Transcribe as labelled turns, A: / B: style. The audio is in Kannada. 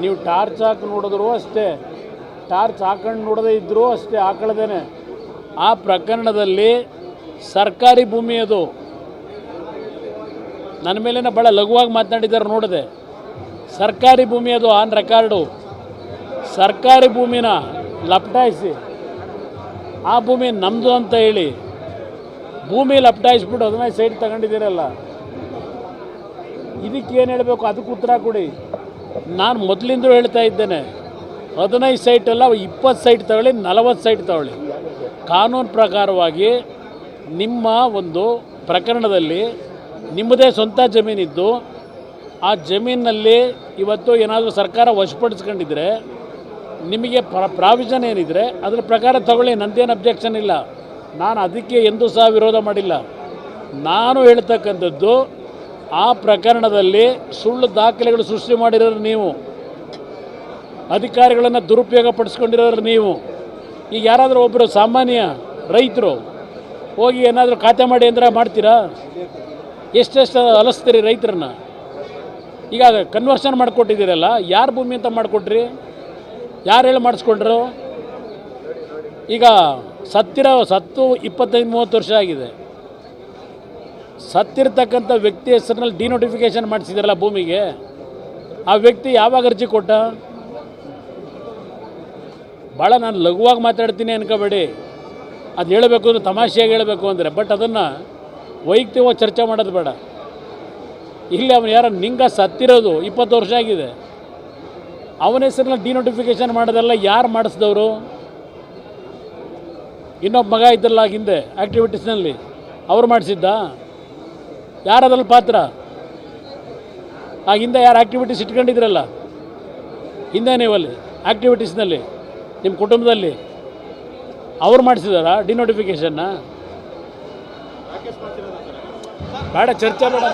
A: ನೀವು ಟಾರ್ಚ್ ಹಾಕಿ ನೋಡಿದ್ರು ಅಷ್ಟೇ. ಟಾರ್ಚ್ ಹಾಕೊಂಡು ನೋಡದೇ ಇದ್ದರೂ ಅಷ್ಟೇ, ಹಾಕೊಳ್ದೇನೆ. ಆ ಪ್ರಕರಣದಲ್ಲಿ ಸರ್ಕಾರಿ ಭೂಮಿ ಅದು. ನನ್ನ ಮೇಲಿನ ಭಾಳ ಲಘುವಾಗಿ ಮಾತನಾಡಿದ್ದಾರೆ ನೋಡಿದೆ. ಸರ್ಕಾರಿ ಭೂಮಿ ಅದು ಆನ್ ರೆಕಾರ್ಡು ಸರ್ಕಾರಿ ಭೂಮಿನ ಲಪಟಾಯಿಸಿ. ಆ ಭೂಮಿ ನಮ್ಮದು ಅಂತ ಹೇಳಿ. ಭೂಮಿ ಲಪಟಾಯಿಸ್ಬಿಟ್ಟು ಅದನ್ನ ಸೈಡ್ ತಗೊಂಡಿದ್ದೀರಲ್ಲ. ಇದಕ್ಕೆ ಏನು ಹೇಳಬೇಕು? ಅದಕ್ಕೆ ಉತ್ತರ ಕೊಡಿ. ನಾನು ಮೊದಲಿಂದಲೂ ಹೇಳ್ತಾ ಇದ್ದೇನೆ, ಹದಿನೈದು ಸೈಟ್ ಅಲ್ಲ, ಇಪ್ಪತ್ತು ಸೈಟ್ ತಗೊಳ್ಳಿ, ನಲವತ್ತು ಸೈಟ್ ತಗೊಳ್ಳಿ. ಕಾನೂನು ಪ್ರಕಾರವಾಗಿ ನಿಮ್ಮ ಒಂದು ಪ್ರಕರಣದಲ್ಲಿ ನಿಮ್ಮದೇ ಸ್ವಂತ ಜಮೀನಿದ್ದು, ಆ ಜಮೀನಿನಲ್ಲಿ ಇವತ್ತು ಏನಾದರೂ ಸರ್ಕಾರ ವಶಪಡಿಸ್ಕೊಂಡಿದ್ರೆ, ನಿಮಗೆ ಪ್ರ, ಪ್ರಾವಿಷನ್ ಏನಿದ್ರೆ ಅದರ ಪ್ರಕಾರ ತಗೊಳ್ಳಿ, ನಂದೇನು ಅಬ್ಜೆಕ್ಷನ್ ಇಲ್ಲ. ನಾನು ಅದಕ್ಕೆ ಎಂದೂ ಸಹ ವಿರೋಧ ಮಾಡಿಲ್ಲ. ನಾನು ಹೇಳ್ತಕ್ಕಂಥದ್ದು ಆ ಪ್ರಕರಣದಲ್ಲಿ ಸುಳ್ಳು ದಾಖಲೆಗಳು ಸೃಷ್ಟಿ ಮಾಡಿರೋರು ನೀವು. ಅಧಿಕಾರಿಗಳನ್ನು ದುರುಪಯೋಗ ಪಡಿಸ್ಕೊಂಡಿರೋರು ನೀವು. ಈಗ ಯಾರಾದರೂ ಒಬ್ಬರು ಸಾಮಾನ್ಯ ರೈತರು ಹೋಗಿ ಏನಾದರೂ ಖಾತೆ ಮಾಡಿ ಅಂದ್ರೆ ಮಾಡ್ತೀರಾ? ಎಷ್ಟೆಷ್ಟು ಅಲಸ್ತೀರಿ ರೈತರನ್ನ? ಈಗ ಕನ್ವರ್ಷನ್ ಮಾಡಿಕೊಟ್ಟಿದ್ದೀರಲ್ಲ, ಯಾರು ಭೂಮಿ ಅಂತ ಮಾಡಿಕೊಟ್ರಿ? ಯಾರು ಹೇಳಿ ಮಾಡಿಸ್ಕೊಂಡ್ರು? ಈಗ ಸತ್ತಿರೋ, ಸತ್ತು ಇಪ್ಪತ್ತೈದು, ಮೂವತ್ತು ವರ್ಷ ಆಗಿದೆ. ಸತ್ತಿರ್ತಕ್ಕಂಥ ವ್ಯಕ್ತಿ ಹೆಸರಿನಲ್ಲಿ ಡಿನೋಟಿಫಿಕೇಶನ್ ಮಾಡಿಸಿದಾರಲ್ಲ ಭೂಮಿಗೆ? ಆ ವ್ಯಕ್ತಿ ಯಾವಾಗ ಅರ್ಜಿ ಕೊಟ್ಟ? ಭಾಳ ನಾನು ಲಘುವಾಗಿ ಮಾತಾಡ್ತೀನಿ ಅನ್ಕೋಬೇಡಿ. ಅದು ಹೇಳಬೇಕು ಅಂದರೆ ತಮಾಷೆಯಾಗಿ ಹೇಳಬೇಕು ಅಂದರೆ, ಬಟ್ ಅದನ್ನು ವೈಯಕ್ತಿಕವಾಗಿ ಚರ್ಚೆ ಮಾಡೋದು ಬೇಡ. ಇಲ್ಲಿ ಅವನು ಯಾರೋ ನಿಂಗ ಸತ್ತಿರೋದು ಇಪ್ಪತ್ತು ವರ್ಷ ಆಗಿದೆ. ಅವನ ಹೆಸರಿನಲ್ಲಿ ಡಿನೋಟಿಫಿಕೇಶನ್ ಮಾಡೋದೆಲ್ಲ ಯಾರು ಮಾಡಿಸಿದವರು? ಇನ್ನೊಬ್ಬ ಮಗ ಇದ್ದಲ್ಲ ಹಿಂದೆ ಆ್ಯಕ್ಟಿವಿಟೀಸ್ನಲ್ಲಿ ಅವ್ರು ಮಾಡಿಸಿದ್ದ? ಯಾರದ್ರಲ್ಲಿ ಪಾತ್ರ? ಆ ಹಿಂದೆ ಯಾರು ಆ್ಯಕ್ಟಿವಿಟೀಸ್ ಇಟ್ಕೊಂಡಿದ್ರಲ್ಲ? ಹಿಂದೆ ನೀವಲ್ಲಿ ಆ್ಯಕ್ಟಿವಿಟೀಸ್ನಲ್ಲಿ ನಿಮ್ಮ ಕುಟುಂಬದಲ್ಲಿ. ಅವ್ರು ಮಾಡಿಸಿದಾರಾ? ಡಿನೋಟಿಫಿಕೇಷನ್ನ ಬೇಡ ಚರ್ಚೆ ಬೇಡ.